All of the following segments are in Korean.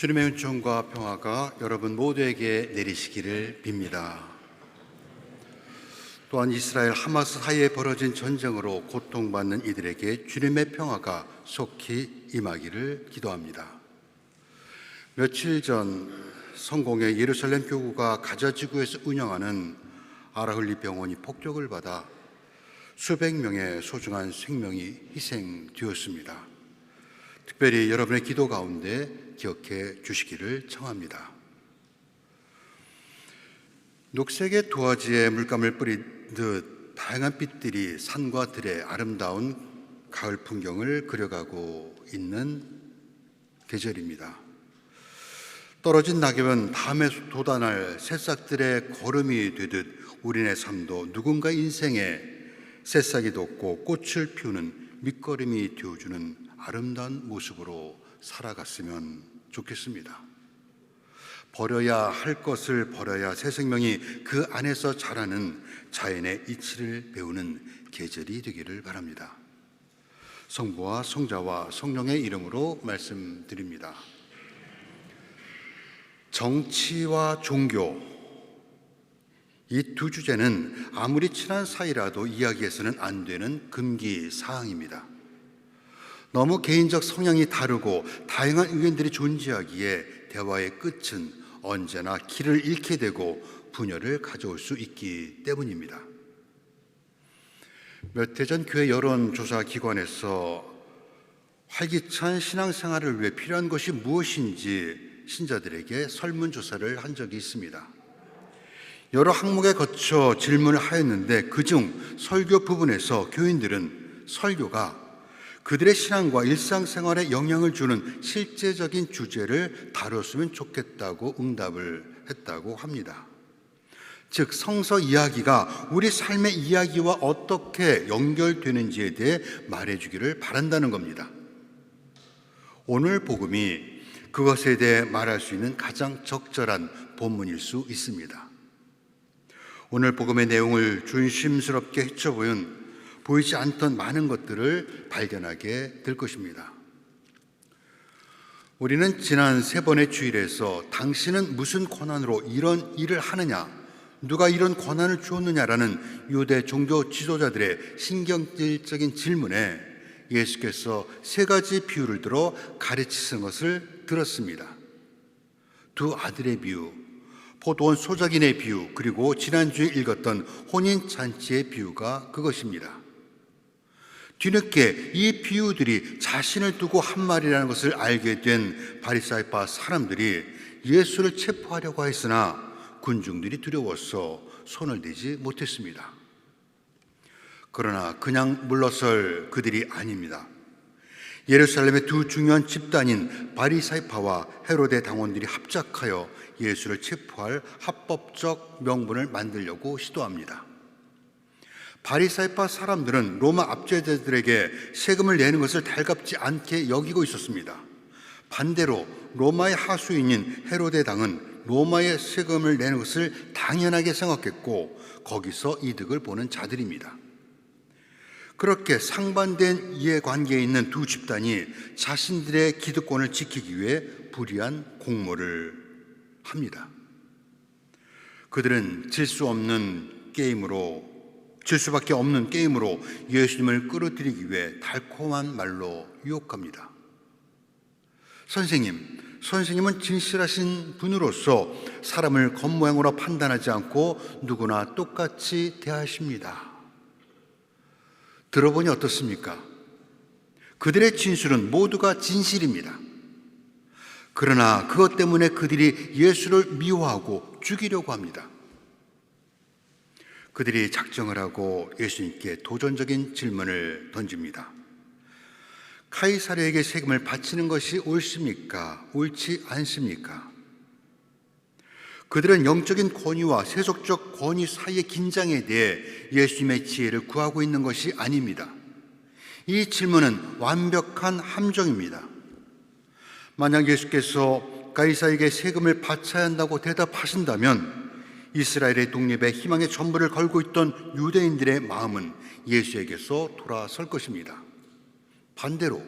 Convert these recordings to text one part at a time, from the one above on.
주님의 은총과 평화가 여러분 모두에게 내리시기를 빕니다. 또한 이스라엘 하마스 사이에 벌어진 전쟁으로 고통받는 이들에게 주님의 평화가 속히 임하기를 기도합니다. 며칠 전 성공의 예루살렘 교구가 가자 지구에서 운영하는 아라흘리 병원이 폭격을 받아 수백 명의 소중한 생명이 희생되었습니다. 특별히 여러분의 기도 가운데 기억해 주시기를 청합니다. 녹색의 도화지에 물감을 뿌리듯 다양한 빛들이 산과 들의 아름다운 가을 풍경을 그려가고 있는 계절입니다. 떨어진 낙엽은 다음에 돋아날 새싹들의 걸음이 되듯 우리네 삶도 누군가 인생에 새싹이 돋고 꽃을 피우는 밑거름이 되어주는 아름다운 모습으로 살아갔으면 좋겠습니다. 버려야 할 것을 버려야 새 생명이 그 안에서 자라는 자연의 이치를 배우는 계절이 되기를 바랍니다. 성부와 성자와 성령의 이름으로 말씀드립니다. 정치와 종교 이 두 주제는 아무리 친한 사이라도 이야기해서는 안 되는 금기 사항입니다. 너무 개인적 성향이 다르고 다양한 의견들이 존재하기에 대화의 끝은 언제나 길을 잃게 되고 분열을 가져올 수 있기 때문입니다. 몇 해 전 교회 여론조사 기관에서 활기찬 신앙생활을 위해 필요한 것이 무엇인지 신자들에게 설문조사를 한 적이 있습니다. 여러 항목에 거쳐 질문을 하였는데 그중 설교 부분에서 교인들은 설교가 그들의 신앙과 일상생활에 영향을 주는 실제적인 주제를 다뤘으면 좋겠다고 응답을 했다고 합니다. 즉, 성서 이야기가 우리 삶의 이야기와 어떻게 연결되는지에 대해 말해주기를 바란다는 겁니다. 오늘 복음이 그것에 대해 말할 수 있는 가장 적절한 본문일 수 있습니다. 오늘 복음의 내용을 조심스럽게 헤쳐보면 보이지 않던 많은 것들을 발견하게 될 것입니다. 우리는 지난 세 번의 주일에서 당신은 무슨 권한으로 이런 일을 하느냐, 누가 이런 권한을 주었느냐라는 유대 종교 지도자들의 신경질적인 질문에 예수께서 세 가지 비유를 들어 가르치신 것을 들었습니다. 두 아들의 비유, 포도원 소작인의 비유, 그리고 지난주에 읽었던 혼인 잔치의 비유가 그것입니다. 뒤늦게 이 비유들이 자신을 두고 한 말이라는 것을 알게 된 바리사이파 사람들이 예수를 체포하려고 했으나 군중들이 두려워서 손을 대지 못했습니다. 그러나 그냥 물러설 그들이 아닙니다. 예루살렘의 두 중요한 집단인 바리사이파와 헤로데 당원들이 합작하여 예수를 체포할 합법적 명분을 만들려고 시도합니다. 바리사이파 사람들은 로마 압제자들에게 세금을 내는 것을 달갑지 않게 여기고 있었습니다. 반대로 로마의 하수인인 헤로데 당은 로마의 세금을 내는 것을 당연하게 생각했고 거기서 이득을 보는 자들입니다. 그렇게 상반된 이해관계에 있는 두 집단이 자신들의 기득권을 지키기 위해 불의한 공모를 합니다. 그들은 질 수 없는 게임으로 질 수밖에 없는 게임으로 예수님을 끌어들이기 위해 달콤한 말로 유혹합니다. 선생님, 선생님은 진실하신 분으로서 사람을 겉모양으로 판단하지 않고 누구나 똑같이 대하십니다. 들어보니 어떻습니까? 그들의 진술은 모두가 진실입니다. 그러나 그것 때문에 그들이 예수를 미워하고 죽이려고 합니다. 그들이 작정을 하고 예수님께 도전적인 질문을 던집니다. 카이사르에게 세금을 바치는 것이 옳습니까? 옳지 않습니까? 그들은 영적인 권위와 세속적 권위 사이의 긴장에 대해 예수님의 지혜를 구하고 있는 것이 아닙니다. 이 질문은 완벽한 함정입니다. 만약 예수께서 가이사에게 세금을 바쳐야 한다고 대답하신다면 이스라엘의 독립에 희망의 전부를 걸고 있던 유대인들의 마음은 예수에게서 돌아설 것입니다. 반대로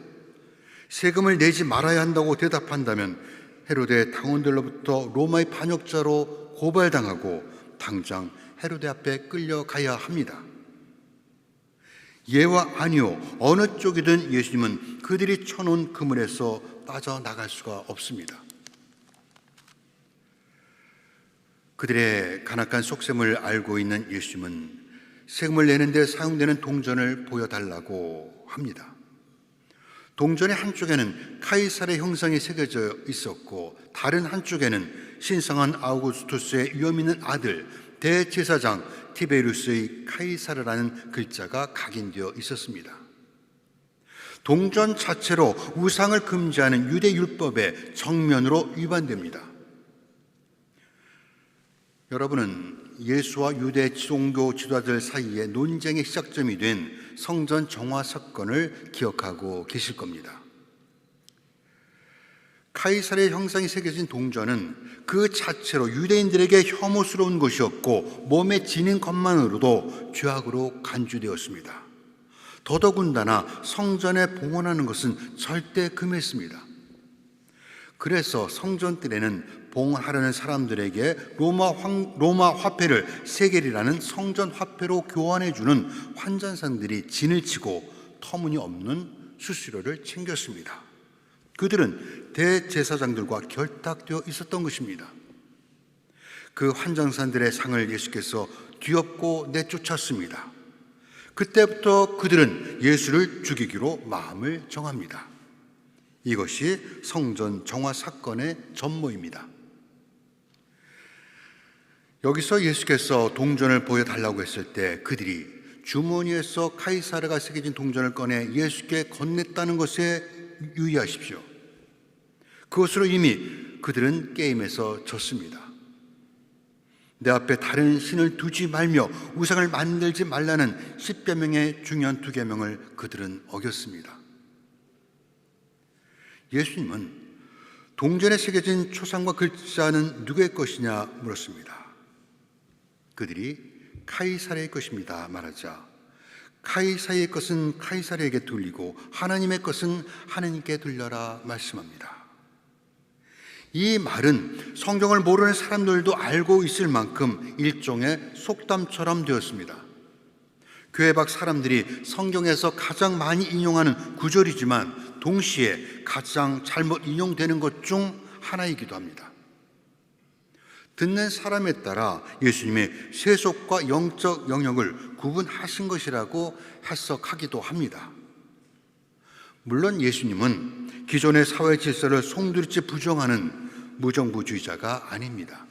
세금을 내지 말아야 한다고 대답한다면 헤로데 당원들로부터 로마의 반역자로 고발당하고 당장 헤로데 앞에 끌려가야 합니다. 예와 아니요 어느 쪽이든 예수님은 그들이 쳐놓은 그물에서 빠져나갈 수가 없습니다. 그들의 간악한 속셈을 알고 있는 예수님은 세금을 내는데 사용되는 동전을 보여달라고 합니다. 동전의 한쪽에는 카이사르의 형상이 새겨져 있었고 다른 한쪽에는 신성한 아우구스투스의 위험 있는 아들 대제사장 티베리우스의 카이사르라는 글자가 각인되어 있었습니다. 동전 자체로 우상을 금지하는 유대 율법의 정면으로 위반됩니다. 여러분은 예수와 유대 종교 지도자들 사이에 논쟁의 시작점이 된 성전 정화 사건을 기억하고 계실 겁니다. 카이사르의 형상이 새겨진 동전은 그 자체로 유대인들에게 혐오스러운 것이었고 몸에 지닌 것만으로도 죄악으로 간주되었습니다. 더더군다나 성전에 봉헌하는 것은 절대 금했습니다. 그래서 성전들에는 봉헌하려는 사람들에게 로마, 황, 로마 화폐를 세겔이라는 성전 화폐로 교환해 주는 환전상들이 진을 치고 터무니없는 수수료를 챙겼습니다. 그들은 대제사장들과 결탁되어 있었던 것입니다. 그 환장산들의 상을 예수께서 뒤엎고 내쫓았습니다. 그때부터 그들은 예수를 죽이기로 마음을 정합니다. 이것이 성전 정화 사건의 전모입니다. 여기서 예수께서 동전을 보여달라고 했을 때 그들이 주머니에서 카이사르가 새겨진 동전을 꺼내 예수께 건넸다는 것에 유의하십시오. 그것으로 이미 그들은 게임에서 졌습니다. 내 앞에 다른 신을 두지 말며 우상을 만들지 말라는 십계명의 중요한 두 계명을 그들은 어겼습니다. 예수님은 동전에 새겨진 초상과 글자는 누구의 것이냐 물었습니다. 그들이 카이사르의 것입니다 말하자 카이사의 것은 카이사르에게 돌리고 하나님의 것은 하나님께 돌려라 말씀합니다. 이 말은 성경을 모르는 사람들도 알고 있을 만큼 일종의 속담처럼 되었습니다. 교회 밖 사람들이 성경에서 가장 많이 인용하는 구절이지만 동시에 가장 잘못 인용되는 것 중 하나이기도 합니다. 듣는 사람에 따라 예수님의 세속과 영적 영역을 구분하신 것이라고 해석하기도 합니다. 물론 예수님은 기존의 사회 질서를 송두리째 부정하는 무정부주의자가 아닙니다.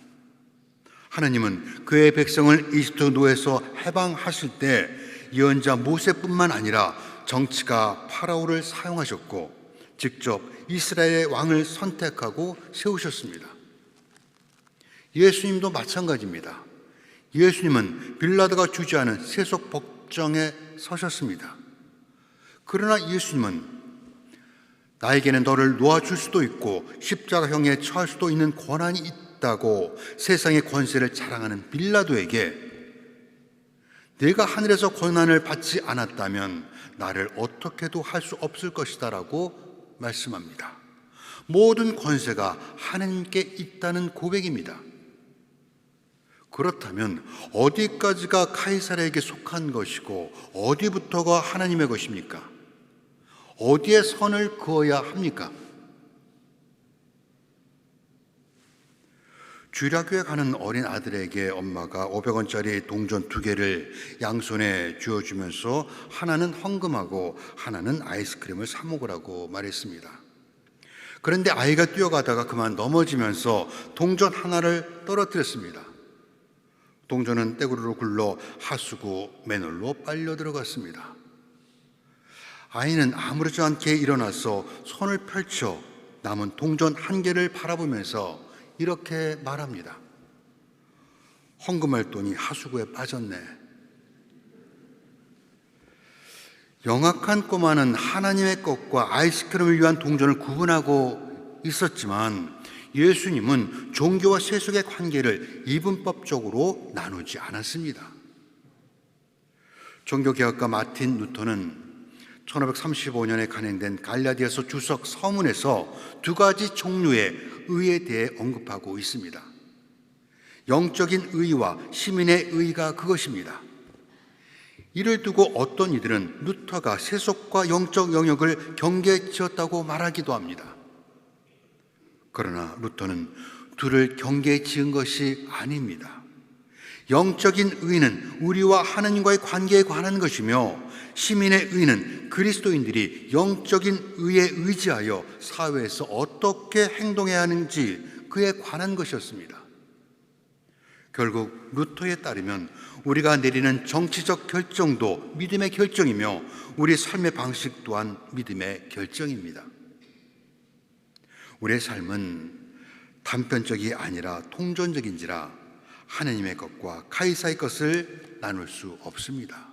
하나님은 그의 백성을 이집트 노에서 해방하실 때 예언자 모세뿐만 아니라 정치가 파라오를 사용하셨고 직접 이스라엘의 왕을 선택하고 세우셨습니다. 예수님도 마찬가지입니다. 예수님은 빌라드가 주지하는 세속 법정에 서셨습니다. 그러나 예수님은 나에게는 너를 놓아줄 수도 있고 십자가형에 처할 수도 있는 권한이 있다고 세상의 권세를 자랑하는 빌라도에게 내가 하늘에서 권한을 받지 않았다면 나를 어떻게도 할 수 없을 것이다라고 말씀합니다. 모든 권세가 하나님께 있다는 고백입니다. 그렇다면 어디까지가 카이사르에게 속한 것이고 어디부터가 하나님의 것입니까? 어디에 선을 그어야 합니까? 주일학교에 가는 어린 아들에게 엄마가 500원짜리 동전 두 개를 양손에 쥐어주면서 하나는 헌금하고 하나는 아이스크림을 사 먹으라고 말했습니다. 그런데 아이가 뛰어가다가 그만 넘어지면서 동전 하나를 떨어뜨렸습니다. 동전은 떼구르로 굴러 하수구 맨홀로 빨려 들어갔습니다. 아이는 아무렇지 않게 일어나서 손을 펼쳐 남은 동전 한 개를 바라보면서 이렇게 말합니다. 헌금할 돈이 하수구에 빠졌네. 영악한 꼬마는 하나님의 것과 아이스크림을 위한 동전을 구분하고 있었지만 예수님은 종교와 세속의 관계를 이분법적으로 나누지 않았습니다. 종교개혁가 마틴 루터는 1535년에 간행된 갈라디아서 주석 서문에서 두 가지 종류의 의에 대해 언급하고 있습니다. 영적인 의와 시민의 의가 그것입니다. 이를 두고 어떤 이들은 루터가 세속과 영적 영역을 경계 지었다고 말하기도 합니다. 그러나 루터는 둘을 경계 지은 것이 아닙니다. 영적인 의는 우리와 하나님과의 관계에 관한 것이며 시민의 의는 그리스도인들이 영적인 의에 의지하여 사회에서 어떻게 행동해야 하는지 그에 관한 것이었습니다. 결국 루터에 따르면 우리가 내리는 정치적 결정도 믿음의 결정이며 우리 삶의 방식 또한 믿음의 결정입니다. 우리의 삶은 단편적이 아니라 통전적인지라 하나님의 것과 카이사의 것을 나눌 수 없습니다.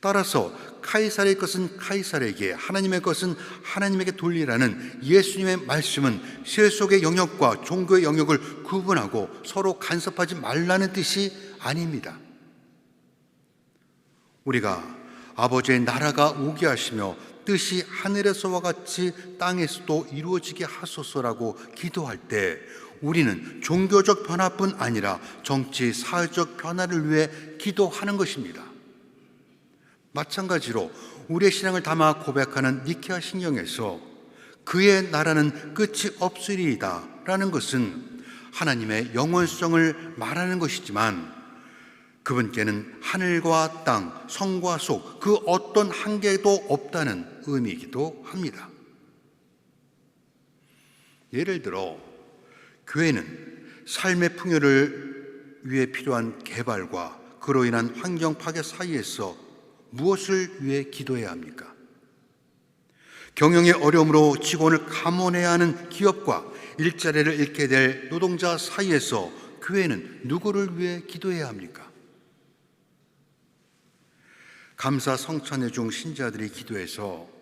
따라서 카이사의 것은 카이사에게 하나님의 것은 하나님에게 돌리라는 예수님의 말씀은 세속의 영역과 종교의 영역을 구분하고 서로 간섭하지 말라는 뜻이 아닙니다. 우리가 아버지의 나라가 오게 하시며 뜻이 하늘에서와 같이 땅에서도 이루어지게 하소서라고 기도할 때 우리는 종교적 변화뿐 아니라 정치, 사회적 변화를 위해 기도하는 것입니다. 마찬가지로 우리의 신앙을 담아 고백하는 니케아 신경에서 그의 나라는 끝이 없으리이다 라는 것은 하나님의 영원성을 말하는 것이지만 그분께는 하늘과 땅, 성과 속, 그 어떤 한계도 없다는 의미이기도 합니다. 예를 들어, 교회는 삶의 풍요를 위해 필요한 개발과 그로 인한 환경 파괴 사이에서 무엇을 위해 기도해야 합니까? 경영의 어려움으로 직원을 감원해야 하는 기업과 일자리를 잃게 될 노동자 사이에서 교회는 누구를 위해 기도해야 합니까? 감사 성찬회 중 신자들이 기도해서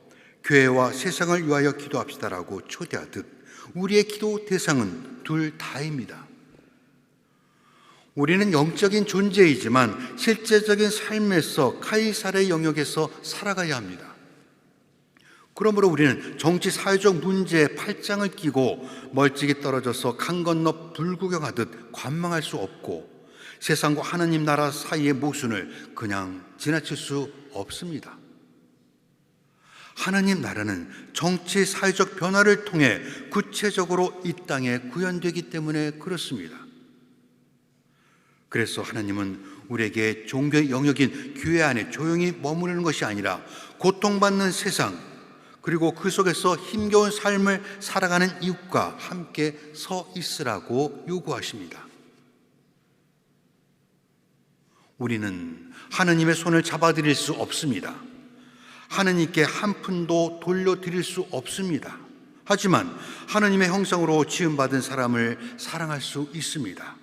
교회와 세상을 위하여 기도합시다라고 초대하듯 우리의 기도 대상은 둘 다입니다. 우리는 영적인 존재이지만 실제적인 삶에서 카이사의 영역에서 살아가야 합니다. 그러므로 우리는 정치 사회적 문제에 팔짱을 끼고 멀찍이 떨어져서 강 건너 불구경하듯 관망할 수 없고 세상과 하나님 나라 사이의 모순을 그냥 지나칠 수 없습니다. 하나님 나라는 정치 사회적 변화를 통해 구체적으로 이 땅에 구현되기 때문에 그렇습니다. 그래서 하나님은 우리에게 종교의 영역인 교회 안에 조용히 머무르는 것이 아니라 고통받는 세상 그리고 그 속에서 힘겨운 삶을 살아가는 이웃과 함께 서 있으라고 요구하십니다. 우리는 하나님의 손을 잡아드릴 수 없습니다. 하나님께 한 푼도 돌려드릴 수 없습니다. 하지만 하나님의 형상으로 지음받은 사람을 사랑할 수 있습니다.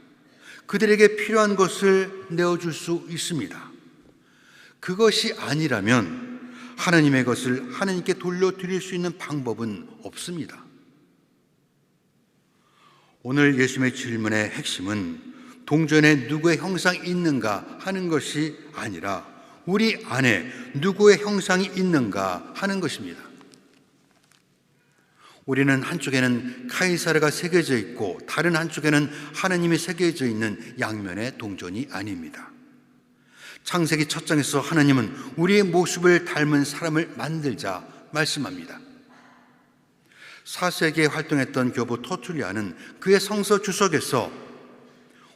그들에게 필요한 것을 내어줄 수 있습니다. 그것이 아니라면 하나님의 것을 하나님께 돌려드릴 수 있는 방법은 없습니다. 오늘 예수님의 질문의 핵심은 동전에 누구의 형상이 있는가 하는 것이 아니라 우리 안에 누구의 형상이 있는가 하는 것입니다. 우리는 한쪽에는 카이사르가 새겨져 있고 다른 한쪽에는 하나님이 새겨져 있는 양면의 동전이 아닙니다. 창세기 첫 장에서 하나님은 우리의 모습을 닮은 사람을 만들자 말씀합니다. 4세기에 활동했던 교부 토툴리아는 그의 성서 주석에서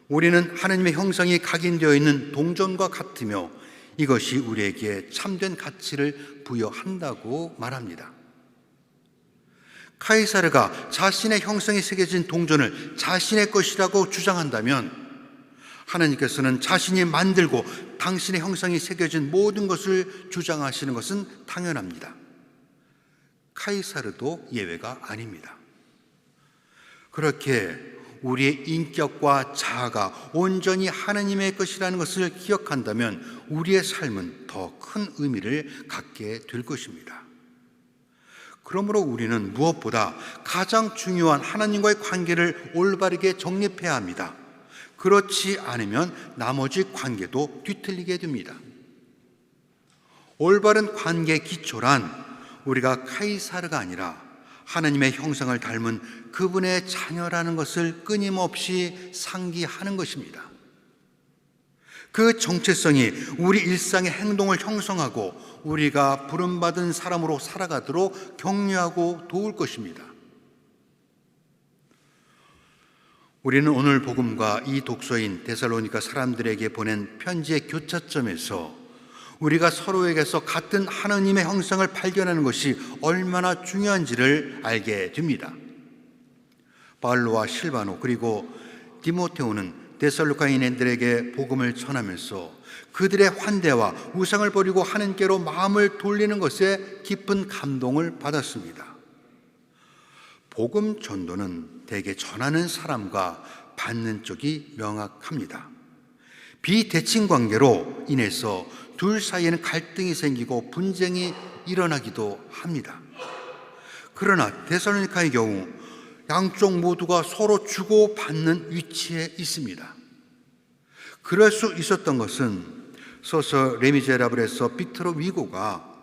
우리는 하나님의 형상이 각인되어 있는 동전과 같으며 이것이 우리에게 참된 가치를 부여한다고 말합니다. 카이사르가 자신의 형상이 새겨진 동전을 자신의 것이라고 주장한다면 하나님께서는 자신이 만들고 당신의 형상이 새겨진 모든 것을 주장하시는 것은 당연합니다. 카이사르도 예외가 아닙니다. 그렇게 우리의 인격과 자아가 온전히 하나님의 것이라는 것을 기억한다면 우리의 삶은 더 큰 의미를 갖게 될 것입니다. 그러므로 우리는 무엇보다 가장 중요한 하나님과의 관계를 올바르게 정립해야 합니다. 그렇지 않으면 나머지 관계도 뒤틀리게 됩니다. 올바른 관계 기초란 우리가 카이사르가 아니라 하나님의 형상을 닮은 그분의 자녀라는 것을 끊임없이 상기하는 것입니다. 그 정체성이 우리 일상의 행동을 형성하고 우리가 부름받은 사람으로 살아가도록 격려하고 도울 것입니다. 우리는 오늘 복음과 이 독서인 데살로니가 사람들에게 보낸 편지의 교차점에서 우리가 서로에게서 같은 하나님의 형상을 발견하는 것이 얼마나 중요한지를 알게 됩니다. 바울로와 실바노 그리고 디모테오는 데살로카인들에게 복음을 전하면서 그들의 환대와 우상을 버리고 하나님께로 마음을 돌리는 것에 깊은 감동을 받았습니다. 복음 전도는 대개 전하는 사람과 받는 쪽이 명확합니다. 비대칭 관계로 인해서 둘 사이에는 갈등이 생기고 분쟁이 일어나기도 합니다. 그러나 데살로니카의 경우 양쪽 모두가 서로 주고 받는 위치에 있습니다. 그럴 수 있었던 것은 소설 레미제라블에서 빅토르 위고가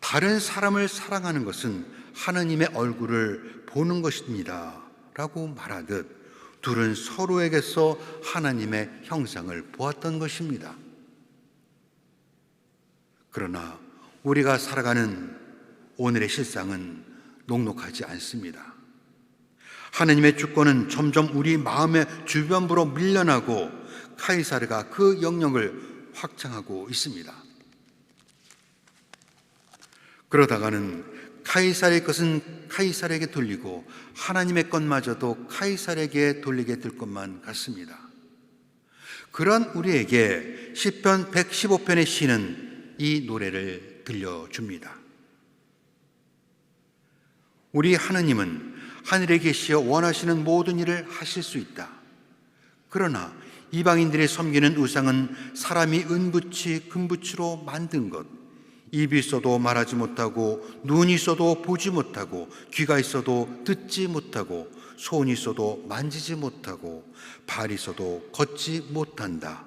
다른 사람을 사랑하는 것은 하느님의 얼굴을 보는 것입니다. 라고 말하듯 둘은 서로에게서 하나님의 형상을 보았던 것입니다. 그러나 우리가 살아가는 오늘의 실상은 녹록하지 않습니다. 하나님의 주권은 점점 우리 마음의 주변부로 밀려나고 카이사르가 그 영역을 확장하고 있습니다. 그러다가는 카이사르의 것은 카이사르에게 돌리고 하나님의 것마저도 카이사르에게 돌리게 될 것만 같습니다. 그런 우리에게 시편 115편의 시는 이 노래를 들려줍니다. 우리 하느님은 하늘에 계시어 원하시는 모든 일을 하실 수 있다. 그러나 이방인들이 섬기는 우상은 사람이 은붙이 금붙이로 만든 것, 입이 있어도 말하지 못하고 눈이 있어도 보지 못하고 귀가 있어도 듣지 못하고 손이 있어도 만지지 못하고 발이 있어도 걷지 못한다.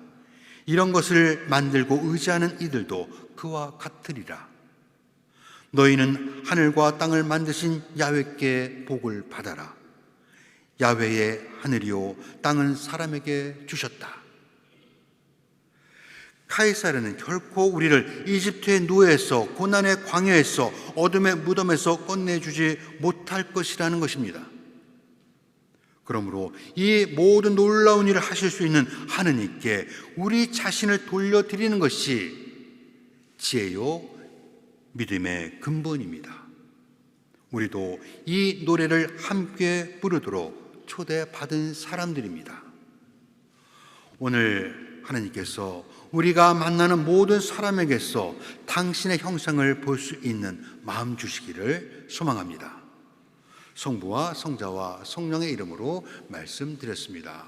이런 것을 만들고 의지하는 이들도 그와 같으리라. 너희는 하늘과 땅을 만드신 야훼께 복을 받아라. 야훼의 하늘이요 땅은 사람에게 주셨다. 카이사르는 결코 우리를 이집트의 노예에서 고난의 광야에서 어둠의 무덤에서 꺼내주지 못할 것이라는 것입니다. 그러므로 이 모든 놀라운 일을 하실 수 있는 하느님께 우리 자신을 돌려드리는 것이 지혜요 믿음의 근본입니다. 우리도 이 노래를 함께 부르도록 초대받은 사람들입니다. 오늘 하나님께서 우리가 만나는 모든 사람에게서 당신의 형상을 볼 수 있는 마음 주시기를 소망합니다. 성부와 성자와 성령의 이름으로 말씀드렸습니다.